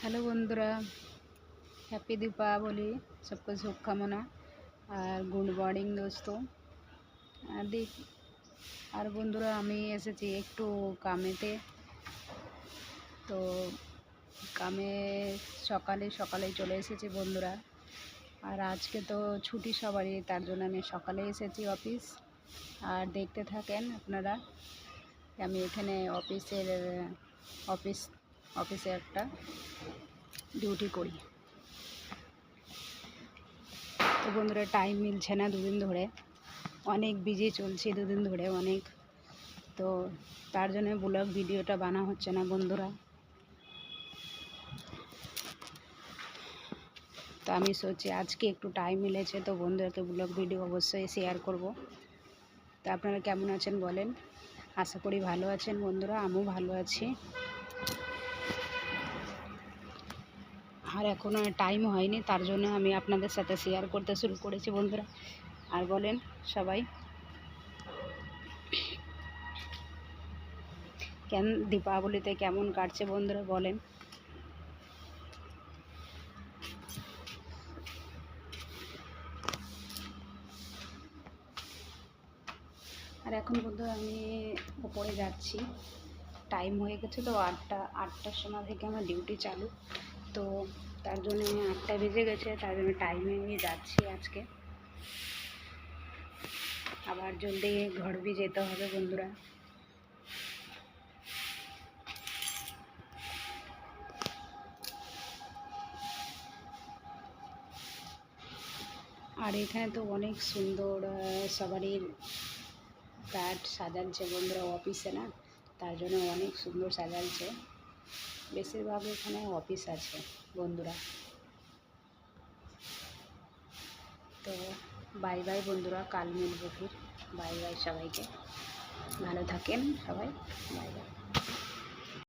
Hello বন্ধুরা happy Deepavali সবকে শুভকামনা, আর গুড মর্নিং দোস্ত। দিক আর বন্ধুরা, আমি এসেছি একটু কামেতে। তো কামে সকালে সকালে চলে এসেছি বন্ধুরা। আর আজকে তো ছুটি সবারই, তার জন্য আমি সকালে এসেছি অফিস। আর দেখতে থাকেন আপনারা, আমি এখানে অফিসের, অফিস অফিসে একটা ডিউটি করি। তো বন্ধুরা টাইম মিলছে না দুদিন ধরে। অনেক বিজি চলছে দুদিন ধরে অনেক। তো তার জন্য ব্লগ ভিডিওটা বানা হচ্ছে না বন্ধুরা। তো আমি সোচি আজকে একটু টাইম মিলেছে তো বন্ধুদেরকে ব্লগ ভিডিও অবশ্যই শেয়ার করব। তো আপনারা কেমন আছেন বলেন? আশা করি ভালো আছেন বন্ধুরা, আমিও ভালো আছি। আর এখনও টাইম হয়নি, তার জন্য আমি আপনাদের সাথে শেয়ার করতে শুরু করেছি বন্ধুরা। আর বলেন, সবাই। কেন, দীপাবলিতে কেমন কাটছে বন্ধুরা, বলেন। আর এখন বন্ধু আমি উপরে যাচ্ছি। টাইম হয়ে গেছে তো আটটা, আটটার সময় থেকে আমার ডিউটি চালু। তো তার জন্য আমি আটটা বেজে গেছে, তার জন্য টাইমে আমি যাচ্ছি আজকে। আবার জলদি ঘর বি যেতে হবে বন্ধুরা। আর এখানে তো অনেক সুন্দর সবারই কাঠ সাজাচ্ছে বন্ধুরা অফিসে না? তার জন্য অনেক সুন্দর সাজাচ্ছে। বেশিরভাগ এখানে অফিস আছে, বন্ধুরা। তো বাই বাই বন্ধুরা, কাল মিলবো ফির। বাই বাই সবাইকে। ভালো থাকেন সবাই। Bye bye